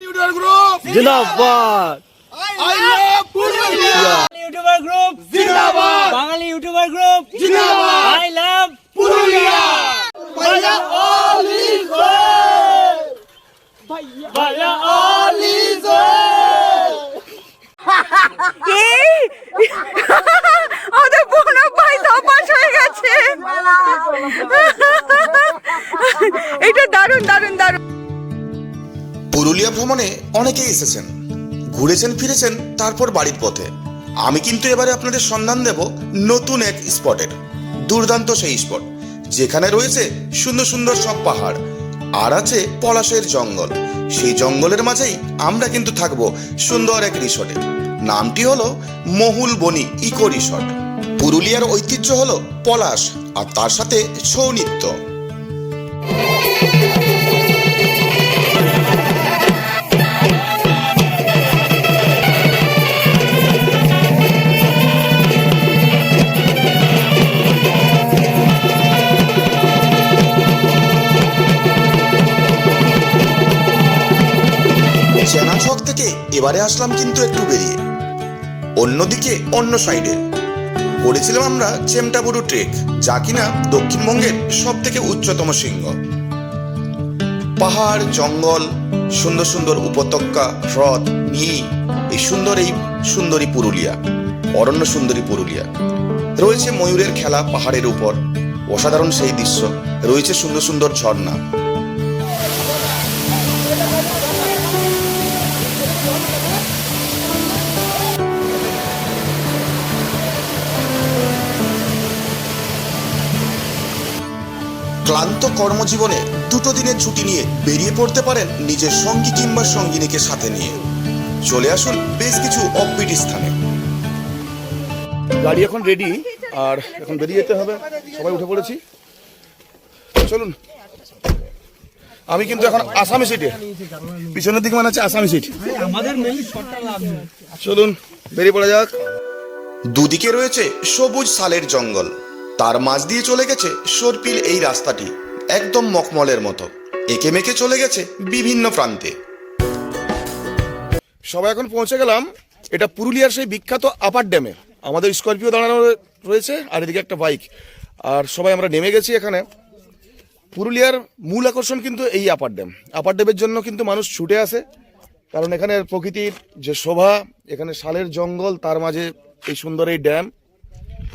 YouTuber group জিন্দাবাদ I love Purulia YouTuber group জিন্দাবাদ বাঙালি YouTuber group জিন্দাবাদ আই লাভ পুরুলিয়া ভাইয়া অল ইজ ভাইয়া অল ইজ এই আমাদের বোনো ভাই ধপাস হয়ে গেছে এটা দারুণ দারুণ দারুণ পুরুলিয়া ভ্রমণে অনেকেই এসেছেন। ঘুরেছেন, ফিরেছেন, তারপর বাড়ির পথে। আমি কিন্তু এবারে আপনাদের সন্ধান দেব নতুন এক স্পটের, দুর্দান্ত সেই স্পট, যেখানে রয়েছে সুন্দর সুন্দর সব পাহাড়, আর আছে পলাশের জঙ্গল। সেই জঙ্গলের মাঝেই আমরা কিন্তু থাকব সুন্দর এক রিসোর্টে। নামটি হলো মহুল বনি ইকো রিসর্ট। পুরুলিয়ার ঐতিহ্য হলো পলাশ, আর তার সাথে ছৌ নৃত্য। এবারে আসলাম কিন্তু একটু বেরিয়ে। অন্যদিকে, অন্য সাইডে করেছিলাম আমরা চেমটাবুরু ট্রেক যা কিনা দক্ষিণবঙ্গের সব থেকে উচ্চতম শৃঙ্গ। পাহাড়, জঙ্গল, সুন্দর সুন্দর উপত্যকা, হ্রদ নিয়ে এই সুন্দর এই সুন্দরী পুরুলিয়া, অরণ্য সুন্দরী পুরুলিয়া। রয়েছে ময়ূরের খেলা পাহাড়ের উপর, অসাধারণ সেই দৃশ্য। রয়েছে সুন্দর সুন্দর ঝর্ণা। ক্লান্ত কর্মজীবনে দুটো দিনের ছুটি নিয়ে বেরিয়ে পড়তে পারেন নিজের সঙ্গী কিংবা সঙ্গিনীকে সাথে নিয়ে। চলে আসুন বেশ কিছু অফবিট স্থানে। গাড়ি এখন রেডি আর এখন বেরিয়ে যেতে হবে। সবাই উঠে পড়েছি। চলুন। আমি কিন্তু এখন আসামি সিটে পিছনের দিকে মানে আছে আসামি সিট চলুন বেরিয়ে পড়া যাক। দুদিকে রয়েছে সবুজ সালের জঙ্গল। তার মাঝ দিয়ে চলে গেছে সর্পিল এই রাস্তাটি, একদম মখমলের মতো। একে মেকে চলে গেছে বিভিন্ন প্রান্তে। সবাই এখন পৌঁছে গেলাম, এটা পুরুলিয়ার সেই বিখ্যাত আপার ড্যামে। আমাদের স্করপিও দাঁড়ানো রয়েছে আর এদিকে একটা বাইক। আর সবাই আমরা নেমে গেছি এখানে। পুরুলিয়ার মূল আকর্ষণ কিন্তু এই আপার ড্যাম। আপার ড্যামের জন্য কিন্তু মানুষ ছুটে আসে, কারণ এখানে প্রকৃতির যে শোভা, এখানে শালের জঙ্গল, তার মাঝে এই সুন্দর এই ড্যাম।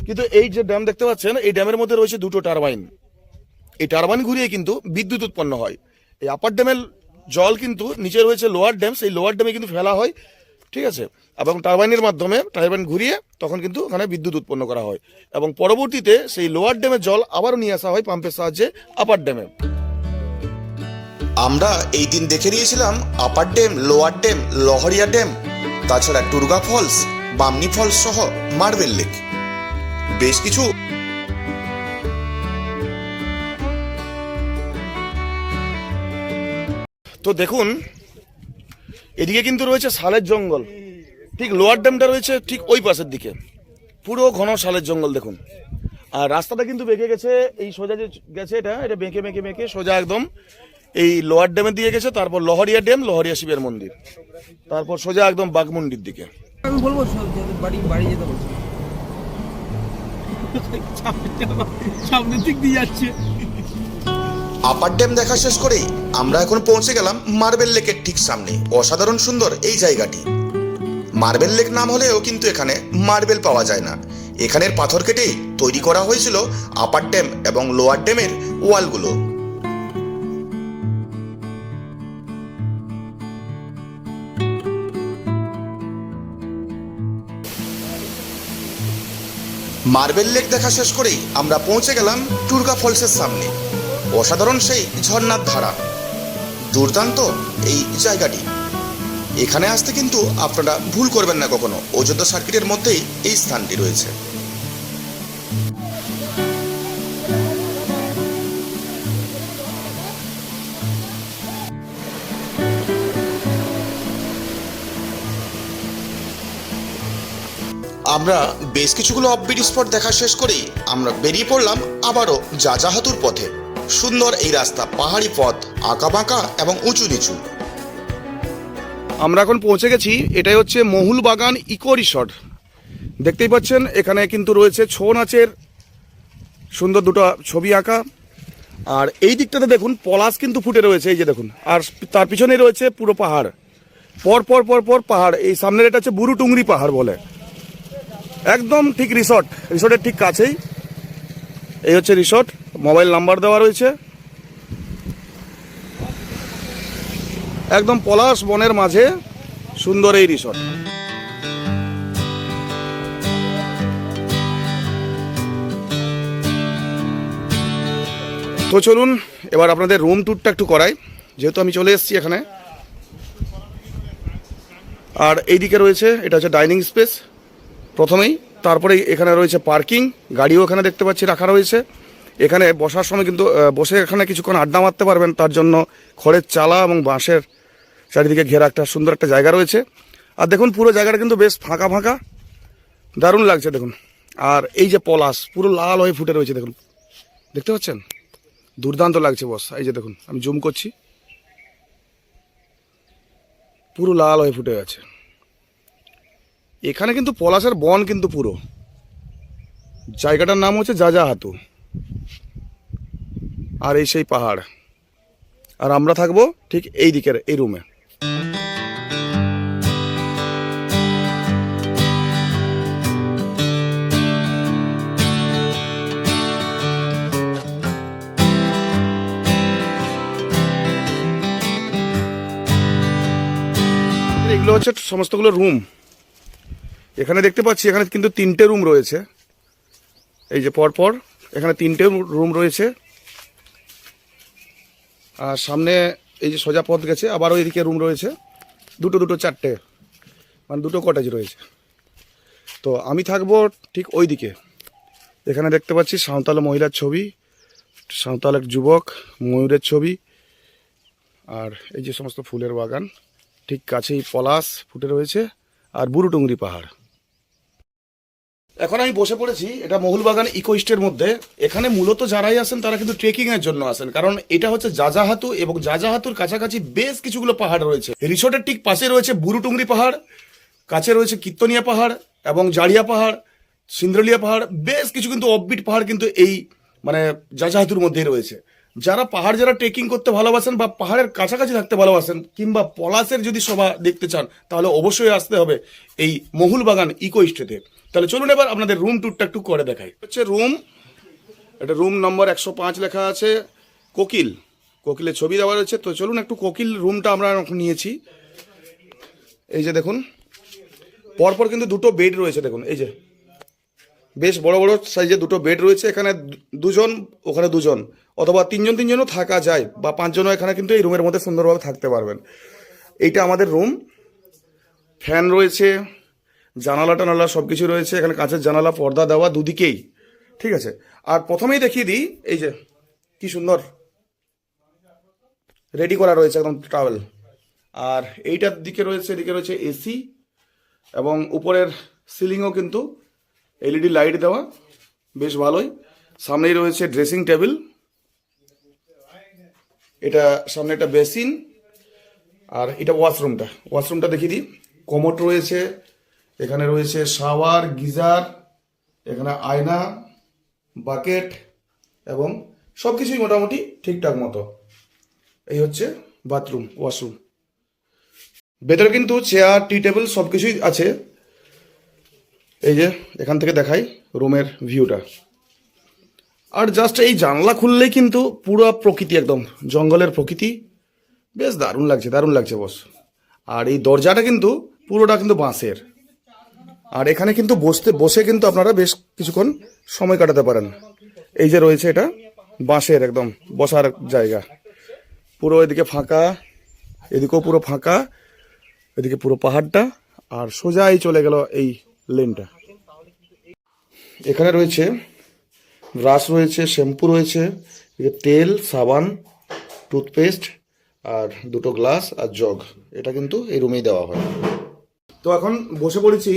কিন্তু এই যে ড্যাম দেখতে পাচ্ছেন, এই ড্যামের মধ্যে রয়েছে দুটো টারবাইন এই টারবাইন ঘুরিয়ে কিন্তু বিদ্যুৎ উৎপন্ন হয়। এই আপার ড্যামের জল কিন্তু নিচে রয়েছে লোয়ার ড্যাম সেই লোয়ার ড্যামে কিন্তু ফেলা হয়। ঠিক আছে? এবং টারবাইনের মাধ্যমে টারবাইন ঘুরিয়ে তখন কিন্তু ওখানে বিদ্যুৎ উৎপন্ন করা হয়। এবং পরবর্তীতে সেই লোয়ার ড্যামের জল আবারও নিয়ে আসা হয় পাম্পের সাহায্যে আপার ড্যামে আমরা এই দিন দেখে নিয়েছিলাম upper dam lower dam Lahoria dam তাছাড়া টুরগা ফলস বামনি ফলস সহ মার্বেল লেক বেশ কিছু তো দেখুন এদিকে কিন্তু রয়েছে শালের জঙ্গল। ঠিক লোয়ার ড্যামটা রয়েছে ঠিক ওই পাশের দিকে। পুরো ঘন শালের জঙ্গল দেখুন। আর রাস্তাটা কিন্তু বেঁকে গেছে এই সোজা যে গেছে এটা এটা বেঁকে বেঁকে বেঁকে সোজা একদম এই লোয়ার ড্যামের দিকে গেছে তারপর লহরিয়া ড্যাম লহরিয়া শিবের মন্দির। তারপর সোজা একদম বাঘমুন্ডির দিকে। আমি বলব বাড়ি বাড়ি যেতে বলছি। সামনের দিক দিয়ে যাচ্ছে। আপার ড্যাম দেখা শেষ করেই আমরা এখন পৌঁছে গেলাম মার্বেল লেকের ঠিক সামনে। অসাধারণ সুন্দর এই জায়গাটি। মার্বেল লেক নাম হলেও কিন্তু এখানে মার্বেল পাওয়া যায় না। এখানের পাথর কেটেই তৈরি করা হয়েছিল আপার ড্যাম এবং লোয়ার ড্যামের ওয়ালগুলো। মার্বেল লেক দেখা শেষ করেই আমরা পৌঁছে গেলাম টুরগা ফলসের সামনে। অসাধারণ সেই ঝর্নার ধারা। দুর্দান্ত এই জায়গাটি। এখানে আসতে কিন্তু আপনারা ভুল করবেন না কখনো। অযোধ্যা সার্কিটের মধ্যেই এই স্থানটি রয়েছে। আমরা বেশ কিছুগুলো অফবিট স্পট দেখা শেষ করেই আমরা বেরিয়ে পড়লাম আবারও যাজাহাতুর পথে। সুন্দর এই রাস্তা, পাহাড়ি পথ আঁকা বাঁকা এবং উঁচু নিচু আমরা এখন পৌঁছে গেছি, এটাই হচ্ছে মহুল বাগান ইকো রিসর্ট। দেখতেই পাচ্ছেন, এখানে কিন্তু রয়েছে ছৌ নাচের সুন্দর দুটো ছবি আঁকা। আর এই দিকটাতে দেখুন, পলাশ কিন্তু ফুটে রয়েছে, এই যে দেখুন। আর তার পিছনেই রয়েছে পুরো পাহাড়। পর পর পর পর পাহাড়, এই সামনের এটা হচ্ছে বুরুটুংরি পাহাড় বলে। একদম ঠিক রিসর্ট রিসর্টের ঠিক কাছেই। এই হচ্ছে রিসর্ট মোবাইল নাম্বার দেওয়া রয়েছে। একদম পলাশ বনের মাঝে সুন্দর এই রিসর্ট তো চলুন, এবার আপনাদের রুম ট্যুরটা একটু করাই। যেহেতু আমি চলে এসেছি এখানে। আর এইদিকে রয়েছে, এটা হচ্ছে ডাইনিং স্পেস প্রথমেই তারপরে এখানে রয়েছে পার্কিং, গাড়িও এখানে দেখতে পাচ্ছি রাখা রয়েছে। এখানে বসার সময় কিন্তু বসে এখানে কিছুক্ষণ আড্ডা মারতে পারবেন, তার জন্য খড়ের চালা এবং বাঁশের চারিদিকে ঘেরা একটা সুন্দর একটা জায়গা রয়েছে। আর দেখুন, পুরো জায়গাটা কিন্তু বেশ ফাঁকা ফাঁকা। দারুণ লাগছে, দেখুন। আর এই যে পলাশ, পুরো লাল হয়ে ফুটে রয়েছে, দেখুন। দেখতে পাচ্ছেন? দুর্দান্ত লাগছে বস, এই যে দেখুন, আমি জুম করছি। পুরো লাল হয়ে ফুটে আছে। এখানে কিন্তু পলাশের বন কিন্তু পুরো। জায়গাটার নাম হচ্ছে হাতু আর এই সেই পাহাড়। আর আমরা থাকব ঠিক এই দিকের, এই রুমে। এগুলো হচ্ছে সমস্তগুলো রুম। এখানে দেখতে পাচ্ছি, এখানে কিন্তু তিনটে রুম রয়েছে। এই যে পরপর, এখানে তিনটে রুম রয়েছে। আর সামনে এই যে সোজা পথ গেছে, আবারও এদিকে রুম রয়েছে। দুটো দুটো, চারটে মানে দুটো কটেজ রয়েছে। তো আমি থাকব ঠিক ওই দিকে এখানে দেখতে পাচ্ছি সাঁওতাল মহিলার ছবি, সাঁওতাল এক যুবক, ময়ূরের ছবি, আর এই যে সমস্ত ফুলের বাগান, ঠিক কাছেই পলাশ ফুটে রয়েছে, আর বুরুটুঙ্গরি পাহাড়। এখন আমি বসে পড়েছি, এটা মহুলবাগান ইকো ইস্টের মধ্যে। এখানে মূলত যারাই আসেন, তারা কিন্তু ট্রেকিং এর জন্য আসেন। কারণ এটা হচ্ছে জাজাহাতু এবং জাজাহাতুর কাছাকাছি বেশ কিছুগুলো পাহাড় রয়েছে। রিসোর্টের ঠিক পাশে রয়েছে বুরুটুংরি পাহাড়, কাছে রয়েছে কীর্তনিয়া পাহাড় এবং জাড়িয়া পাহাড়, সিন্দ্রলিয়া পাহাড়, বেশ কিছু কিন্তু অফবিট পাহাড় কিন্তু এই মানে জাজাহাতুর মধ্যেই রয়েছে। যারা পাহাড় যারা ট্রেকিং করতে ভালোবাসেন বা পাহাড়ের কাছাকাছি থাকতে ভালোবাসেন কিংবা পলাশের যদি শোভা দেখতে চান, তাহলে অবশ্যই আসতে হবে এই মহুল বাগান ইকো স্টেতে তাহলে চলুন এবার আপনাদের রুম ট্যুরটা একটু করে দেখাই। হচ্ছে রুম এটা রুম নম্বর একশো পাঁচ লেখা আছে, কোকিল। কোকিলের ছবি দেওয়া রয়েছে, তো চলুন একটু কোকিল রুমটা আমরা নিয়েছি। এই যে দেখুন, পরপর কিন্তু দুটো বেড রয়েছে, দেখুন, এই যে। বেশ বড় বড় সাইজে দুটো বেড রয়েছে, এখানে দুজন, ওখানে দুজন। অথবা তিনজন তিনজনও থাকা যায়, বা পাঁচজনও এখানে কিন্তু এই রুমের মধ্যে সুন্দরভাবে থাকতে পারবেন। এইটা আমাদের রুম ফ্যান রয়েছে জানালা টানালা সব কিছু রয়েছে, এখানে কাঁচের জানালা, পর্দা দেওয়া দুদিকেই, ঠিক আছে? আর প্রথমেই দেখিয়ে দিই, এই যে, কি সুন্দর রেডি করা রয়েছে একদম ট্রাভেল আর এইটার দিকে রয়েছে, এদিকে রয়েছে এসি এবং উপরের সিলিংও কিন্তু এলইডি লাইট দেওয়া, বেশ ভালোই। সামনেই রয়েছে ড্রেসিং টেবিল এটা সামনে একটা বেসিন আর এটা ওয়াশরুমটা ওয়াশরুমটা দেখিয়ে দিই। কমোট রয়েছে এখানে রয়েছে শাওয়ার, গিজার, এখানে আয়না, বাকেট এবং সব কিছুই মোটামুটি ঠিকঠাক মতো। এই হচ্ছে বাথরুম, ওয়াশরুম। ভেতরে কিন্তু চেয়ার, টি টেবিল সব কিছুই আছে। এই যে, এখান থেকে দেখাই রুমের ভিউটা। আর জাস্ট এই জানলা খুললেই কিন্তু পুরো প্রকৃতি একদম, জঙ্গলের প্রকৃতি। বেশ দারুণ লাগছে দারুণ লাগছে বস। আর এই দরজাটা কিন্তু পুরোটা কিন্তু বাঁশের। আর এখানে কিন্তু বসতে, বসে কিন্তু আপনারা বেশ কিছুক্ষণ সময় কাটাতে পারেন। এই যে রয়েছে এটা, বাঁশের একদম বসার জায়গা। পুরো এদিকে ফাঁকা, এদিকেও পুরো ফাঁকা, এদিকে পুরো পাহাড়টা, আর সোজাই চলে গেল এই লেনটা। এখানে রয়েছে ব্রাশ রয়েছে, শ্যাম্পু রয়েছে তেল, সাবান, টুথপেস্ট, আর দুটো গ্লাস আর জগ। এটা কিন্তু এই রুমেই দেওয়া হয়। তো এখন বসে পড়েছি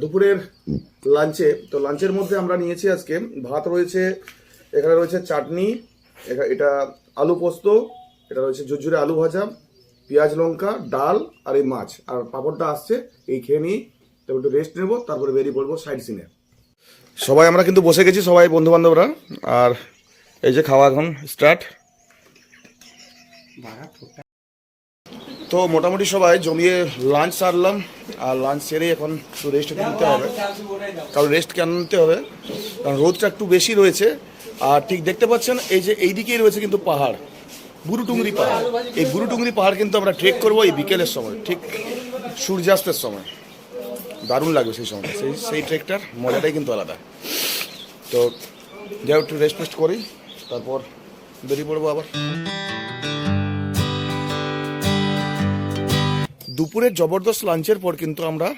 দুপুরের লাঞ্চে তো লাঞ্চের মধ্যে আমরা নিয়েছি আজকে ভাত রয়েছে, এখানে রয়েছে চাটনি এটা আলু পোস্ত, এটা রয়েছে ঝুরঝুরে আলু ভাজা, পেঁয়াজ লঙ্কা, ডাল আর এই মাছ। আর পাঁপড়টা আসছে, এই খেয়ে নিই, তারপর একটু রেস্ট নেব, তারপরে বেরিয়ে পড়ব সাইড সিনে সবাই, আমরা কিন্তু বসে গেছি, সবাই বন্ধু বান্ধবরা আর এই যে খাওয়া এখন স্টার্ট তো মোটামুটি সবাই জমিয়ে লাঞ্চ সারলাম, আর লাঞ্চ সেরে এখন একটু রেস্ট নিতে হবে। কারণ রেস্ট কেন নিতে হবে? কারণ রোদটা একটু বেশি রয়েছে, আর ঠিক দেখতে পাচ্ছেন, এই যে এইদিকেই রয়েছে কিন্তু পাহাড় বুরুটুঙ্গরি পাহাড়। এই বুরুটুঙ্গরি পাহাড় কিন্তু আমরা ট্রেক করব এই বিকেলের সময়, ঠিক সূর্যাস্তের সময়। দারুণ লাগবে সেই সময় সেই সেই ট্রেকটার মজাটাই কিন্তু আলাদা। তো যাই একটু রেস্ট ফেস্ট করি, তারপর বেরিয়ে পড়ব আবার। দুপুরের জবরদস্ত লাঞ্চের পর কিন্তু আমরা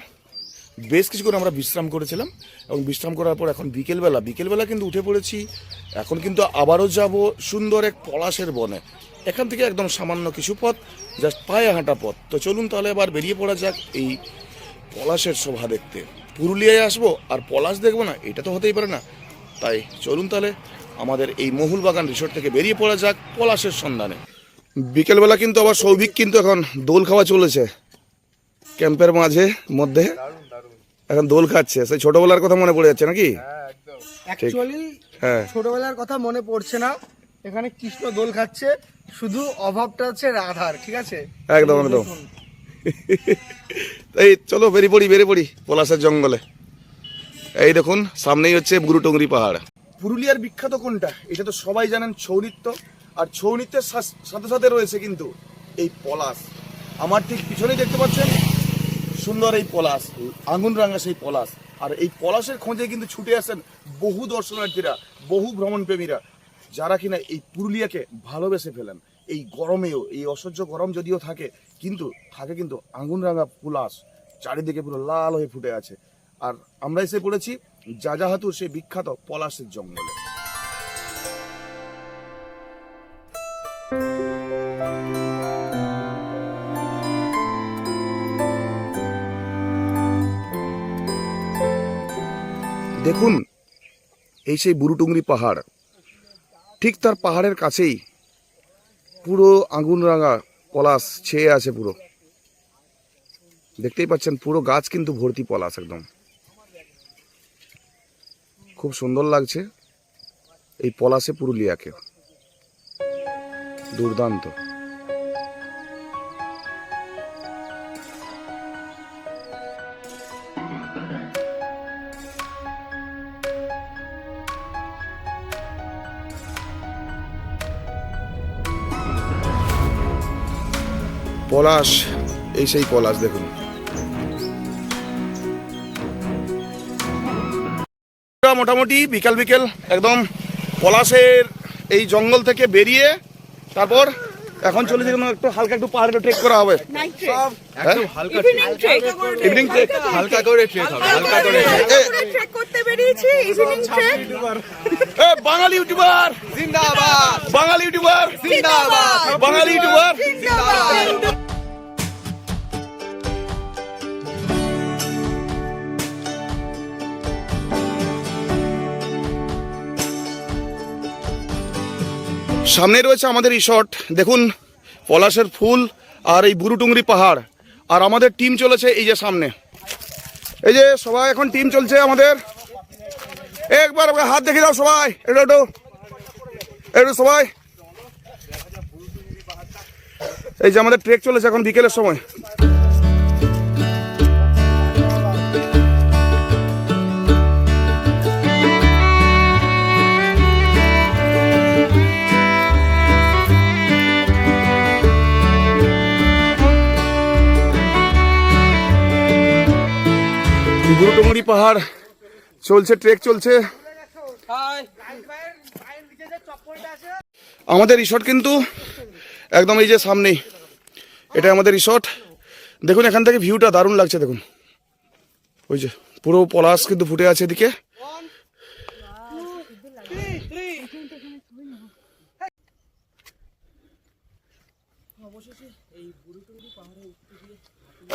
বেশ কিছুক্ষণ আমরা বিশ্রাম করেছিলাম এবং বিশ্রাম করার পর এখন বিকেলবেলা বিকেলবেলা কিন্তু উঠে পড়েছি। এখন কিন্তু আবারও যাব সুন্দর এক পলাশের বনে। এখান থেকে একদম সামান্য কিছু পথ, জাস্ট পায়ে হাঁটা পথ। তো চলুন তাহলে এবার বেরিয়ে পড়া যাক এই পলাশের শোভা দেখতে। পুরুলিয়ায় আসব আর পলাশ দেখব না, এটা তো হতেই পারে না। তাই চলুন তাহলে আমাদের এই মহুলবাগান রিসোর্ট থেকে বেরিয়ে পড়া যাক পলাশের সন্ধানে। বিকেলবেলা কিন্তু আবার সৌভিক কিন্তু এখন দোল খাওয়া চলেছে। ক্যাম্পের মাঝে মধ্যে। এখন দোল খাচ্ছে। সেই ছোটবেলার কথা মনে পড়ে যাচ্ছে নাকি? অ্যাকচুয়ালি হ্যাঁ। ছোটবেলার কথা মনে পড়ছে না। এখানে কৃষ্ণ দোল খাচ্ছে। শুধু অভাবটা হচ্ছে রাধার ঠিক আছে? একদম একদম। এই চলো বেরিয়ে পড়ি বেরিয়ে পড়ি পলাশের জঙ্গলে। এই দেখুন সামনেই হচ্ছে বুরুটুঙ্গরি পাহাড়। পুরুলিয়ার বিখ্যাত কোনটা? এটা তো সবাই জানেন ছৌ নৃত্য। আর ছৌ নৃত্যের সাথে সাথে রয়েছে কিন্তু এই পলাশ। আমার ঠিক পিছনেই দেখতে পাচ্ছেন সুন্দর এই পলাশ আঙুন রাঙা সেই পলাশ। আর এই পলাশের খোঁজে কিন্তু ছুটে আসেন বহু দর্শনার্থীরা, বহু ভ্রমণপ্রেমীরা, যারা কিনা এই পুরুলিয়াকে ভালোবেসে ফেলেন। এই গরমেও, এই অসহ্য গরম যদিও থাকে, কিন্তু থাকে কিন্তু আঙুন রাঙা পলাশ, চারিদিকে পুরো লাল হয়ে ফুটে আছে। আর আমরা এসে পড়েছি যাজাহাতুর সেই বিখ্যাত পলাশের জঙ্গলে। দেখুন, এই সেই বুরুটুঙ্গরি পাহাড়। ঠিক তার পাহাড়ের কাছেই পুরো আগুন রাঙা পলাশ ছেয়ে আছে পুরো। দেখতেই পাচ্ছেন, পুরো গাছ কিন্তু ভর্তি পলাশ একদম। খুব সুন্দর লাগছে এই পলাশে পুরুলিয়াকে। দুর্দান্ত। পলাশ এই সেই পলাশ দেখুন। মোটামুটি বিকাল বিকেল একদম পলাশের এই জঙ্গল থেকে বেরিয়ে তারপর এখন চলেছে কোনো একটু হালকা একটু পাহাড়ে ট্রেক করা হবে। ইভিনিং ট্রেক হালকা করে ট্রেক হবে হালকা করে ট্রেক করতে বেরিয়েছি ইভিনিং ট্রেক এ বাঙালি ইউটিউবার! জিন্দাবাদ। বাঙালি ইউটিউবার! জিন্দাবাদ। বাঙালি ইউটিউবার! জিন্দাবাদ। সামনে রয়েছে আমাদের রিসর্ট দেখুন, পলাশের ফুল আর এই বুরুটুঙ্গরি পাহাড়। আর আমাদের টিম চলেছে এই যে সামনে। এই যে সবাই এখন টিম চলছে আমাদের। একবার হাত দেখে দাও সবাই। একটু একটু একটু সবাই। এই যে আমাদের ট্রেক চলেছে এখন বিকেলের সময়। বুড়োটুঙ্গরি পাহাড় চলছে ট্রেক চলছে। আমাদের রিসর্ট কিন্তু একদম এই যে সামনেই। এটা আমাদের রিসর্ট দেখুন, এখান থেকে ভিউটা দারুণ লাগছে, দেখুন। ওই যে পুরো পলাশ কিন্তু ফুটে আছে এদিকে।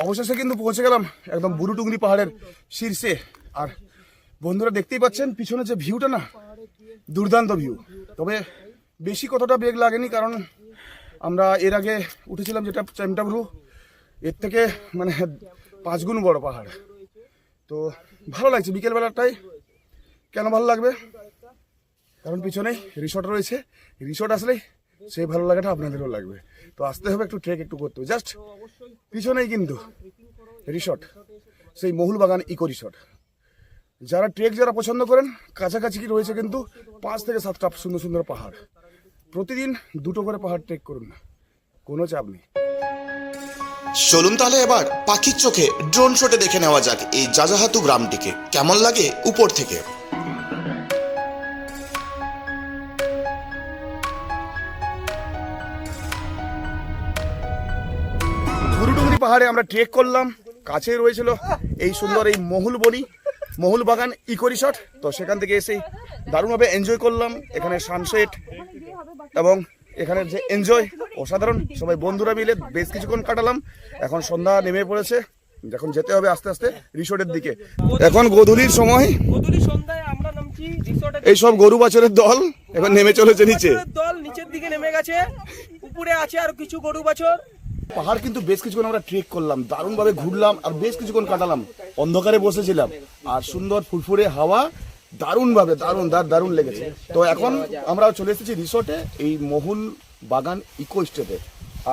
অবশেষে কিন্তু পৌঁছে গেলাম একদম বুরুটুঙ্গরি পাহাড়ের শীর্ষে। আর বন্ধুরা দেখতেই পাচ্ছেন, পিছনে যে ভিউটা না, দুর্দান্ত ভিউ। তবে বেশি কতটা বেগ লাগেনি, কারণ আমরা এর আগে উঠেছিলাম যেটা চেমটাব্রু এর থেকে মানে পাঁচ গুণ বড় পাহাড়। তো ভালো লাগছে বিকেলবেলাটাই। কেন ভালো লাগবে? কারণ পিছনেই রিসর্ট রয়েছে। রিসর্ট আসলেই সেই ভালো লাগাটা আপনাদেরও লাগবে। তো আসতে হবে, একটু ট্রেক একটু করতে হবে। জাস্ট পিছনেই কিন্তু রিসর্ট সেই মহুল বাগান ইকো রিসর্ট যারা ট্রেক যারা পছন্দ করেন, কাছাকাছি কি রয়েছে কিন্তু পাঁচ থেকে সাতটা সুন্দর সুন্দর পাহাড়। প্রতিদিন দুটো করে পাহাড় ট্রেক করুন না, কোনো চাপ নেই। চলুন তাহলে এবার পাখির চোখে ড্রোন শটে দেখে নেওয়া যাক এই জাজাহাতু গ্রামটিকে। কেমন লাগে উপর থেকে? পাহাড়ে আমরা ট্রেক করলাম কাছে রয়েছিল এই সুন্দর এই মহুল বনি মহুল বাগান ইকো রিসর্ট। তো সেখান থেকে এসে দারুণভাবে এনজয় করলাম এখানে সানসেট এবং এখানের যে এনজয় অসাধারণ সবাই বন্ধুরা মিলে বেশ কিছুক্ষণ কাটালাম। এখন সন্ধ্যা নেমে পড়েছে এখন যেতে হবে আস্তে আস্তে রিসোর্টের দিকে। এখন গোধূলির সময়। এই সব গরু বাছরের দল এখন নেমে চলেছে নিচে। দল নিচের দিকে নেমে গেছে উপরে আছে আর কিছু গরু বাছর। পাহাড় কিন্তু বেশ কিছুক্ষণ আমরা ট্রেক করলাম দারুণভাবে ঘুরলাম আর বেশ কিছুক্ষণ কাটালাম। অন্ধকারে বসেছিলাম আর সুন্দর ফুরফুরে হাওয়া দারুণভাবে দারুণ দার দারুণ লেগেছে। তো এখন আমরা চলে এসেছি রিসোর্টে এই মহুল বাগান ইকো স্টেটে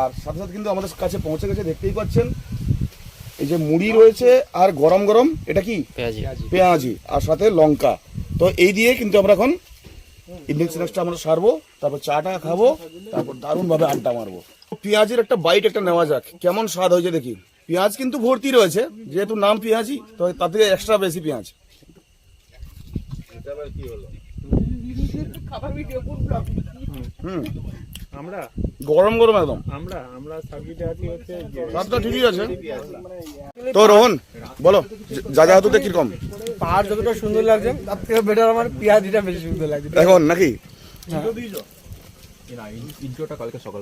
আর সাথে সাথে কিন্তু আমাদের কাছে পৌঁছে গেছে দেখতেই পাচ্ছেন। এই যে মুড়ি রয়েছে আর গরম গরম এটা কি? পেঁয়াজি। আর সাথে লঙ্কা। তো এই দিয়ে কিন্তু আমরা এখন ইন্ডিয়ান স্ন্যাক্সটা আমরা সারবো তারপর চাটা খাব তারপর দারুণ ভাবে আড্ডা মারবো। পেঁয়াজের একটা বাইট একটা নেওয়া যাক। কেমন স্বাদ হয়েছে দেখি। পেঁয়াজ কিন্তু ভর্তি রয়েছে। যেহেতু নাম পেঁয়াজি তো তার থেকে এক্সট্রা বেশি পেঁয়াজ। হুম আমরা? গরম গরম একদম। আমরা? আমরা হচ্ছে ঠিকই আছে। তো রোহন বলো যা হাতুতে কীরকম? পাহাড় যতটা সুন্দর লাগছে তার থেকে বেটার আমার পেঁয়াজিটা বেশি সুন্দর লাগছে। এখন নাকি? ইন্ট্রোটা কালকে সকাল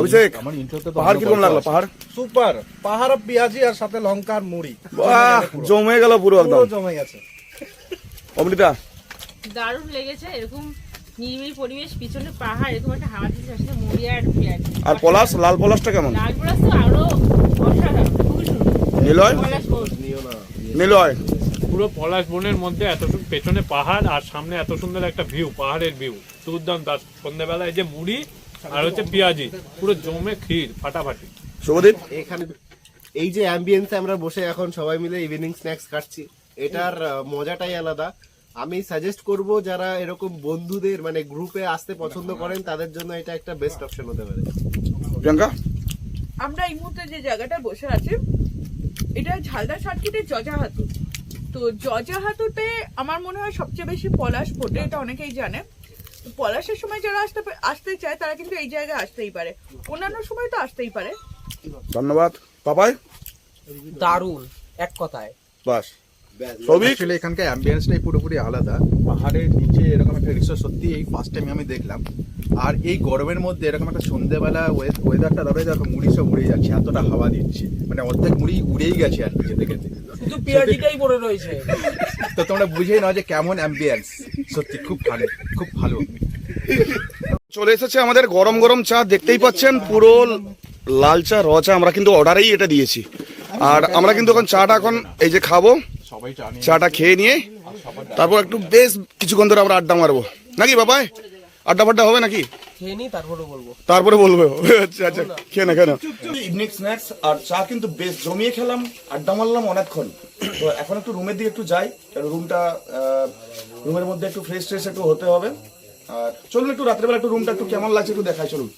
অভিষেক আমার ইন্ট্রোতে পাহাড় কীরকম লাগল পাহাড়? সুপার পাহাড় আর পেঁয়াজি আর সাথে লঙ্কার মুড়ি। বাহ জমে গেল পুরো। একদম। জমে গেছে। অমৃতা। দারুণ লেগেছে এরকম নিরিবিলি পরিবেশ পিছনে পাহাড় এরকম একটা হাওয়া দিচ্ছে আসলে মুড়ি আর পেঁয়াজ। আর পলাশ লাল পলাশটা কেমন? লাল পলাশ তো আরও অসাধারণ খুবই সুন্দর। নিলয়? নিলয়। পুরো পলাশ বনের মধ্যে এত পেছনে পাহাড় আর সামনে এত সুন্দর একটা ভিউ পাহাড়ের ভিউ দুর্দান্ত। আর সন্ধ্যাবেলায় যে মুড়ি আর হচ্ছে পেঁয়াজি পুরো জমে ক্ষীর ফাটাফাটি। শুভদীপ? এখানে এই যে অ্যাম্বিয়েন্সে আমরা বসে এখন সবাই মিলে ইভিনিং স্ন্যাক্স খাচ্ছি এটার মজাটাই আলাদা। আমি সাজেস্ট করব যারা এরকম বন্ধুদের মানে গ্রুপে আসতে পছন্দ করেন তাদের জন্য এটা একটা বেস্ট অপশন হতে পারে। প্রিয়াঙ্কা? আমরা এই মুহূর্তে যে জায়গাটা বসে আছি এটা ঝালদা সার্কিটের জজাহাতু। তো জজাহাতুতে আমার মনে হয় সবচেয়ে বেশি পলাশ ফোটে এটা অনেকেই জানে। পলাশের সময় যারা আসতে আসতে চায় তারা কিন্তু এই জায়গায় আসতেই পারে। অন্যান্য সময় তো আসতেই পারে। ধন্যবাদ। পাপাই? দারুণ এক কথায়। বাস। এখানকার অ্যাম্বিয়েন্সটাই পুরোপুরি আলাদা। পাহাড়ের নিচে এরকম একটা রিসোর্ট সত্যি এই ফার্স্ট টাইম আমি দেখলাম। আর এই গরমের মধ্যে এরকম একটা সন্ধ্যেবেলা ওয়েদারটা দেখো মুড়ি সব উড়ে যাচ্ছে এতটা হাওয়া দিচ্ছে। মানে অর্ধেক মুড়ি উড়েই গেছে আর কি যেতে যেতে শুধু পেঁয়াজিটাই পড়ে রয়েছে। তো তোমরা বুঝেই নাও যে কেমন অ্যাম্বিয়েন্স সত্যি খুব ভালো খুব ভালো। চলে এসেছে আমাদের গরম গরম চা দেখতেই পাচ্ছেন পুরো লাল চা র চা আমরা কিন্তু অর্ডারেই এটা দিয়েছি। আর আমরা কিন্তু এখন চাটা এখন এই যে খাব চাটা খেয়ে নিয়ে তারপর একটু বেশ কিছুক্ষণ ধরে আমরা আড্ডা মারবো। নাকি বাবাই আড্ডা ফাড্ডা হবে নাকি? তারপরে বলব। তারপরে আচ্ছা আচ্ছা খেয়ে না খেয়ে না ইভিনিং স্ন্যাক্স আর চা কিন্তু বেশ জমিয়ে খেলাম আড্ডা মারলাম অনেকক্ষণ। তো এখন একটু রুমের দিকে একটু যাই রুমটা রুমের মধ্যে একটু ফ্রেশ ট্রেশ একটু হতে হবে। আর চলুন একটু রাত্রেবেলা একটু রুমটা একটু কেমন লাগছে একটু দেখাই, চলুন।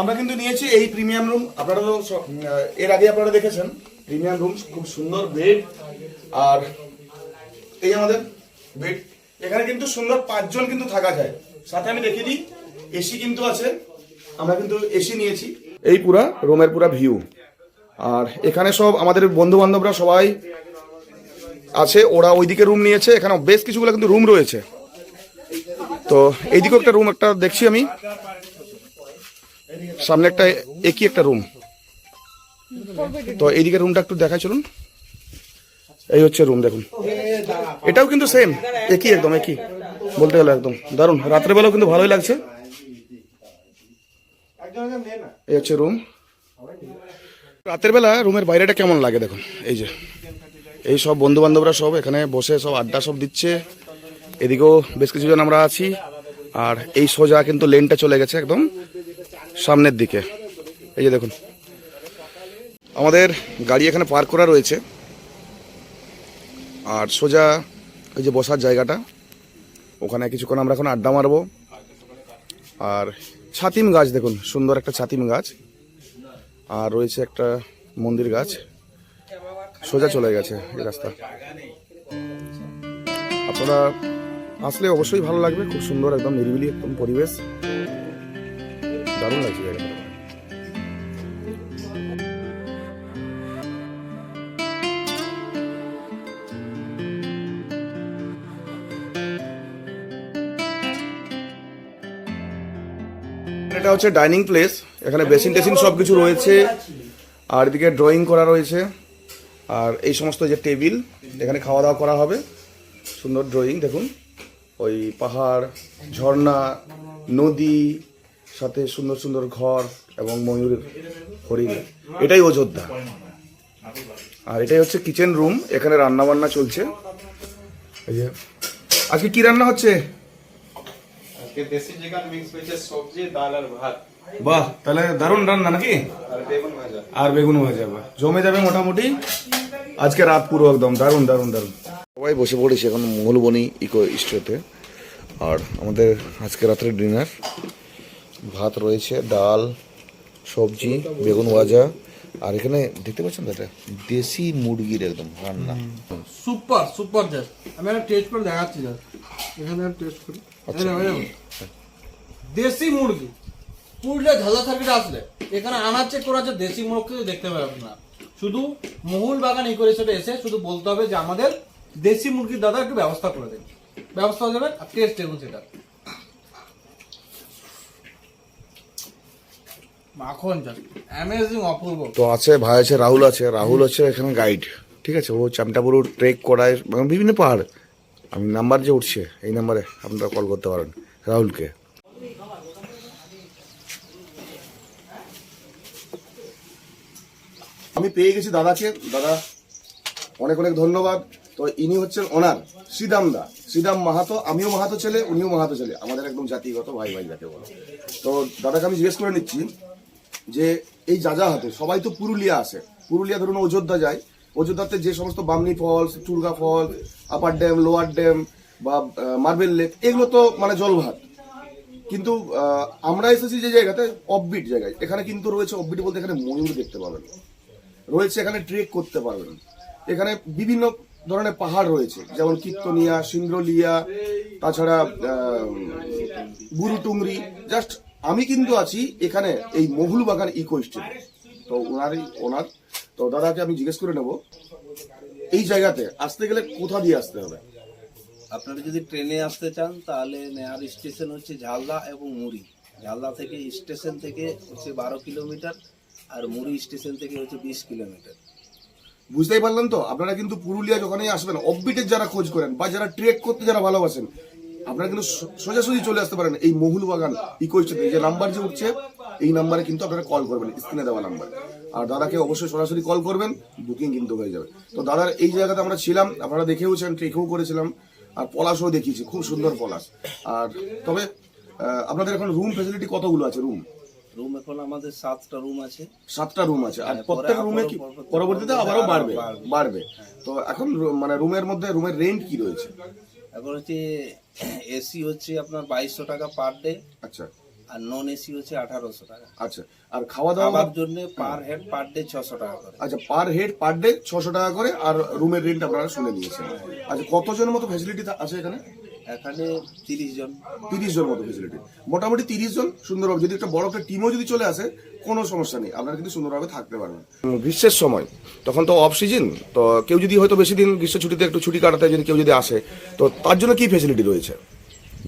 আমরা কিন্তু নিয়েছি এই প্রিমিয়াম রুম আপনারা তো এর আগে আপনারা দেখেছেন প্রিমিয়াম রুম খুব সুন্দর বেড আর এই আমাদের বেড এখানে কিন্তু সুন্দর পাঁচজন কিন্তু থাকা যায়। সাথে আমি দেখিয়ে দিই এসি কিন্তু আছে, আমরা কিন্তু এসি নিয়েছি। এই পুরা রুমের পুরা ভিউ আর এখানে সব আমাদের বন্ধু বান্ধবরা সবাই আছে, ওরা ওইদিকে রুম নিয়েছে এখানে বেশ কিছুগুলো কিন্তু রুম রয়েছে। তো এইদিকেও একটা রুম একটা দেখছি আমি। সামনে একটা একই একটা রুম তো এইদিকে রুমটা একটু দেখাই, চলুন। এই হচ্ছে রুম দেখুন। এটাও কিন্তু সেম একই একদম, একই। বলতে গেলে একদম। দারুণ, রাত্রেবেলাও কিন্তু ভালোই লাগছে। এই হচ্ছে রুম রাতের বেলা রুমের বাইরেটা কেমন লাগে, দেখুন, এই যে। এই সব বন্ধু বান্ধবরা সব এখানে বসে সব আড্ডা সব দিচ্ছে। এদিকেও বেশ কিছুজন আমরা আছি। আর এই সোজা কিন্তু লেনটা চলে গেছে একদম সামনের দিকে। এই যে দেখুন। আমাদের গাড়ি এখানে পার্ক করা রয়েছে। আর সোজা ওই যে বসার জায়গাটা, ওখানে কিছুক্ষণ আমরা এখন আড্ডা মারবো। আর ছাতিম গাছ দেখুন, সুন্দর একটা ছাতিম গাছ। আর রয়েছে একটা মন্দির গাছ। সোজা চলে গেছে এই রাস্তা। আপনারা আসলে অবশ্যই ভালো লাগবে, খুব সুন্দর একদম নিরিবিলি একদম পরিবেশ। দারুণ লাগছে এটা হচ্ছে ডাইনিং প্লেস, এখানে বেসিন টেসিন সব কিছু রয়েছে, আর এদিকে ড্রয়িং করা রয়েছে। আর এই সমস্ত যে টেবিল, এখানে খাওয়া দাওয়া করা হবে। সুন্দর ড্রয়িং দেখুন। ওই পাহাড়, ঝর্ণা, নদী, সাথে সুন্দর সুন্দর ঘর এবং ময়ূর হরিণ। এটাই অযোধ্যা। আর এটাই হচ্ছে কিচেন রুম এখানে রান্না বান্না চলছে। এই যে, আজকে কি রান্না হচ্ছে? আজকে দেশি চিকেন মিক্স সবজি, ডাল আর ভাত। বাহ তাহলে দারুণ রান্না নাকি? আর বেগুন ভাজা আর বাহ জমে যাবে মোটামুটি। আজকে রাত পুরো একদম দারুণ দারুণ দারুণ। সবাই বসে পড়েছি এখন মঙ্গলবনি ইকো স্টোতে আর আমাদের আজকে রাত্রে ডিনার। ভাত রয়েছে ডাল সবজি বেগুন ভাজা। আর এখানে দেখতে পাচ্ছেন এটা? দেশি মুরগির একদম রান্না। Super super just. আমি একটা টেস্ট করে দেখাচ্ছি জাস্ট। এখানে টেস্ট করি। দেখো। দেশি মুরগি। পুরুলিয়া ঝালদা সার্কিটে আসলে, এখানে আনার চেক করা আছে দেশি মুরগি দেখতে পাবেন আপনারা শুধু মহুল বাগান ইকো রিসোর্টে এসে শুধু বলতে হবে যে আমাদের দেশি মুরগির দাদা একটু ব্যবস্থা করে দেন। ব্যবস্থা হয়ে যাবে টেস্ট দেখুন সেটা? অপূর্ব। তো আছে, ভাই আছে, রাহুল আছে, রাহুল হচ্ছে এখানে গাইড ঠিক আছে? ও ট্রেক করায় মানে বিভিন্ন পাহাড়। আমি নাম্বার যে উঠছে, এই নাম্বারে আপনারা কল করতে পারেন, রাহুলকে। আমি পেয়ে গেছি দাদাকে। দাদা, অনেক অনেক ধন্যবাদ। তো ইনি হচ্ছেন ওনার, শ্রীদাম দা। শ্রীদাম মাহাতো, আমিও মাহাতো ছেলে, উনিও মাহাতো ছেলে। আমাদের একদম জাতিগত ভাই ভাই যাকে বলো। তো দাদাকে আমি জিজ্ঞেস করে নিচ্ছি যে, এই যাজাহাতে সবাই তো পুরুলিয়া আসে। পুরুলিয়া ধরুন অযোধ্যা যায়। অযোধ্যাতে যে সমস্ত Bamni falls Churga fall upper dam lower dam বা মার্বেল লেক এগুলো তো মানে জলভাত কিন্তু আমরা এসেছি যে জায়গাতে অফবিট জায়গায়। এখানে কিন্তু রয়েছে অফবিট বলতে এখানে ময়ূর দেখতে পাবেন। রয়েছে, এখানে ট্রেক করতে পারবেন এখানে বিভিন্ন ধরনের পাহাড় রয়েছে, যেমন কীর্তনিয়া, সিন্দ্রলিয়া, তাছাড়া গুরুটুংরি। জাস্ট আমি কিন্তু আছি এখানে, এই মহুল বাগান ইকো স্টেট তো ওনারই, ওনার, তো দাদাকে আমি জিজ্ঞেস করে নেব, এই জায়গাতে আসতে গেলে কোথা দিয়ে আসতে হবে? আপনারা যদি ট্রেনে আসতে চান, তাহলে নেয়ার স্টেশন হচ্ছে ঝালদা এবং মুড়ি। ঝালদা থেকে স্টেশন থেকে হচ্ছে বারো কিলোমিটার। আর মুড়ি স্টেশন থেকে হচ্ছে বিশ কিলোমিটার। বুঝতেই পারলেন তো? আপনারা কিন্তু পুরুলিয়া যখনই আসবেন অফবিটের যারা খোঁজ করেন বা যারা ট্রেক করতে যারা ভালোবাসেন, আপনারা কিন্তু সোজাসুজি চলে আসতে পারেন এই মহুল বাগান ইকো স্টেটে যে নাম্বার যে উঠছে, এই নাম্বারে কিন্তু আপনারা কল করবেন স্ক্রিনে দেওয়া নাম্বার আর দাদাকে অবশ্যই সরাসরি কল করবেন বুকিং কিন্তু হয়ে যাবে। তো দাদার এই জায়গাতে আমরা ছিলাম, আপনারা দেখেওছেন ট্রেকেও করেছিলাম, আর পলাশও দেখিয়েছি, খুব সুন্দর পলাশ। আর তবে আপনাদের এখন রুম ফেসিলিটি কতগুলো আছে রুম রুম এখন আমাদের সাতটা রুম আছে। সাতটা রুম আছে। আর হ্যাঁ, প্রত্যেক রুমে কি? পরবর্তীতে আবারও বাড়বে। বাড়বে। বাড়বে। তো এখন মানে রুমের মধ্যে রুমের রেন্ট কি রয়েছে? এখন হচ্ছে এসি হচ্ছে আপনার বাইশশো টাকা পার ডে আচ্ছা। আর নন এসি হচ্ছে আঠারোশো টাকা। আচ্ছা। আর খাওয়া দাওয়া খাবার জন্য পার হেড পার ডে ছশো টাকা করে। আচ্ছা পার হেড পার ডে ছশো টাকা করে আর রুমের রেন্ট আপনারা শুনে নিয়েছেন। আচ্ছা কতজনের মতো ফ্যাসিলিটি আছে এখানে? এখানে তিরিশ জন। তিরিশ জন মতো ফেসিলিটি মোটামুটি তিরিশ জন সুন্দরভাবে। যদি একটা বড় একটা টিমও যদি চলে আসে কোনো সমস্যা নেই। আপনারা কিন্তু সুন্দরভাবে থাকতে পারবেন। গ্রীষ্মের সময় তখন তো অফ সিজন তো কেউ যদি হয়তো বেশি দিন গ্রীষ্ম ছুটিতে একটু ছুটি কাটাতে যদি কেউ যদি আসে তো তার জন্য কি ফেসিলিটি রয়েছে?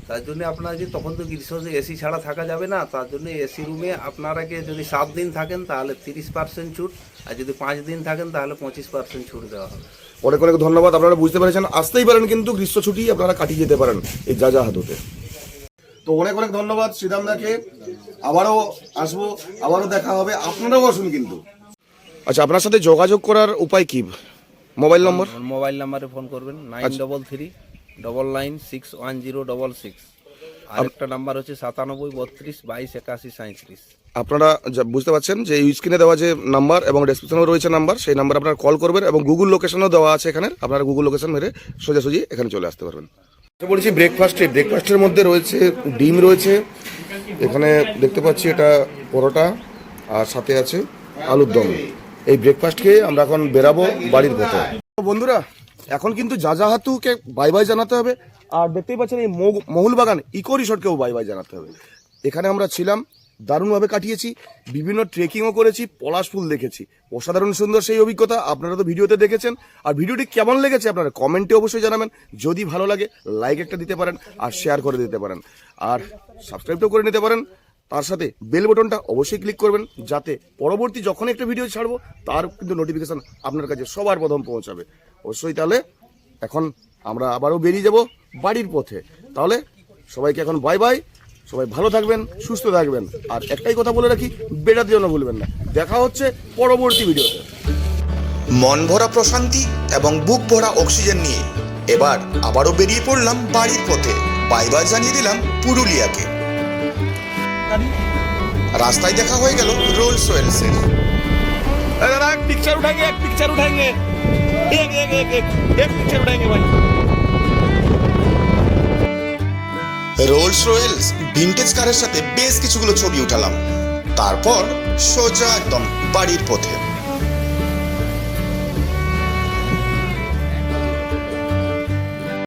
তার জন্য আপনারা যে তখন তো গ্রীষ্মতে এসি ছাড়া থাকা যাবে না তার জন্য এসি রুমে আপনারাকে যদি সাত দিন থাকেন তাহলে তিরিশ পার্সেন্ট ছুট। আর যদি পাঁচ দিন থাকেন তাহলে পঁচিশ পার্সেন্ট ছুট দেওয়া হবে। অনেক অনেক ধন্যবাদ। আপনারা বুঝতে পেরেছেন আসতেই পারেন কিন্তু গ্রীষ্ম ছুটি আপনারা কাটিয়ে যেতে পারেন এই যা যা হাতুতে। তো অনেক অনেক ধন্যবাদ শ্রীদামদাকে আবারও আসব আবারও দেখা হবে আপনারাও আসুন কিন্তু। আচ্ছা আপনার সাথে যোগাযোগ করার উপায় কি? Mobile number? মোবাইল নাম্বারে ফোন করবেন nine double three double nine six one zero double six. আরেকটা নাম্বার হচ্ছে সাতানব্বই বত্রিশ বাইশ একাশি সাঁত্রিশ আপনারা যা বুঝতে পারছেন যে স্ক্রিনে দেওয়া যে নাম্বার এবং ডেসক্রিপশনেও রয়েছে নাম্বার সেই নাম্বার আপনারা কল করবেন এবং গুগল লোকেশনও দেওয়া আছে এখানে। আপনারা গুগল লোকেশন মেরে সোজাসুজি এখানে চলে আসতে পারবেন। বলেছি ব্রেকফাস্টে ব্রেকফাস্টের মধ্যে রয়েছে ডিম রয়েছে। এখানে দেখতে পাচ্ছি এটা পরোটা আর সাথে আছে আলুর দম। এই ব্রেকফাস্ট খেয়ে আমরা এখন বেরাবো বাড়ির পথে বন্ধুরা এখন কিন্তু জাজাহাতুকে বাই বাই জানাতে হবে। আর দেখতেই পাচ্ছেন এই মহুলবাগান, ইকো রিসোর্টকেও বাই বাই জানাতে হবে। এখানে আমরা ছিলাম, দারুণভাবে কাটিয়েছি, বিভিন্ন ট্রেকিংও করেছি, পলাশ ফুল দেখেছি। অসাধারণ সুন্দর সেই অভিজ্ঞতা, আপনারা তো ভিডিওতে দেখেছেন। আর ভিডিওটি কেমন লেগেছে আপনারা কমেন্টে অবশ্যই জানাবেন। যদি ভালো লাগে লাইক একটা দিতে পারেন আর শেয়ার করে দিতে পারেন। আর সাবস্ক্রাইবটাও করে নিতে পারেন। তার সাথে বেল বটনটা অবশ্যই ক্লিক করবেন, যাতে পরবর্তী যখন একটা ভিডিও ছাড়বো, তার কিন্তু নোটিফিকেশন আপনার কাছে সবার প্রথম পৌঁছাবে। অবশ্যই তাহলে এখন আমরা আবারও বেরিয়ে যাব। বাড়ির পথে তাহলে সবাইকে এখন বাই বাই সবাই ভালো থাকবেন সুস্থ থাকবেন আর একটাই কথা বলে রাখি বেড়াতে যেন ভুলবেন না দেখা হচ্ছে পরবর্তী ভিডিওতে মন ভরা প্রশান্তি এবং বুক ভরা অক্সিজেন নিয়ে এবার আবারও বেরিয়ে পড়লাম বাড়ির পথে বাই বাই জানিয়ে দিলাম পুরুলিয়াকে রাস্তায় দেখা হয়ে গেল রোলস রয়েলসের दादा एक पिक्चर उठाएंगे एक पिक्चर उठाएंगे एक एक एक एक एक पिक्चर उठाएंगे भाई রোলস রয়েলস ভিনটেজ কারের সাথে বেশ কিছুগুলো ছবি উঠালাম। তারপর সোজা একদম বাড়ির পথে।